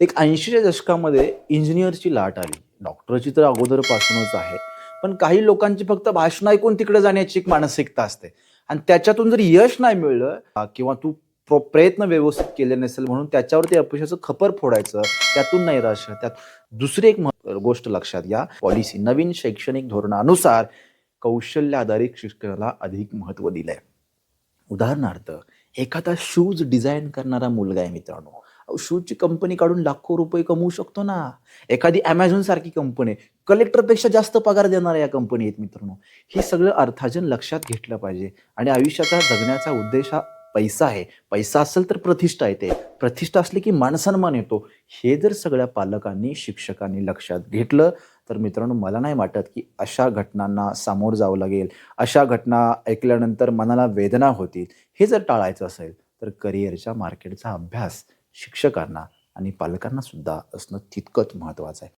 एक ऐंशीच्या दशकामध्ये इंजिनियरची लाट आली. डॉक्टरची तर अगोदरपासूनच आहे. पण काही लोकांची फक्त भाषण ऐकून तिकडे जाण्याची एक मानसिकता असते. आणि त्याच्यातून जर यश नाही मिळलं किंवा तू प्रो- प्रयत्न व्यवस्थित केले नसेल म्हणून त्याच्यावरती अपयशाचं खपर फोडायचं त्यातून नाही राश त्यात दुसरी एक गोष्ट लक्षात घ्या. पॉलिसी नवीन शैक्षणिक धोरणानुसार कौशल्य आधारित शिक्षणाला अधिक महत्त्व दिलंय. उदाहरणार्थ एखादा शूज डिझाईन करणारा मुलगा आहे मित्रांनो. शूजची कंपनी काढून लाखो रुपये कमवू शकतो ना. एखादी अमेझॉन सारखी कंपनी कलेक्टरपेक्षा जास्त पगार देणाऱ्या या कंपनी आहेत मित्रांनो. हे सगळं अर्थाजन लक्षात घेतलं पाहिजे. आणि आयुष्याचा जगण्याचा उद्देश हा पैसा आहे. पैसा असेल तर प्रतिष्ठा येते. प्रतिष्ठा असली की मानसन्मान येतो. हे जर सगळ्या पालकांनी शिक्षकांनी लक्षात घेतलं तर मित्रांनो मला नाही वाटत की अशा घटनांना सामोर जावं लागेल. अशा घटना ऐकल्यानंतर मनाला वेदना होतील. हे जर टाळायचं असेल तर करिअरच्या मार्केटचा अभ्यास शिक्षकांना आणि पालकांना सुद्धा असणं तितकंच महत्त्वाचं आहे.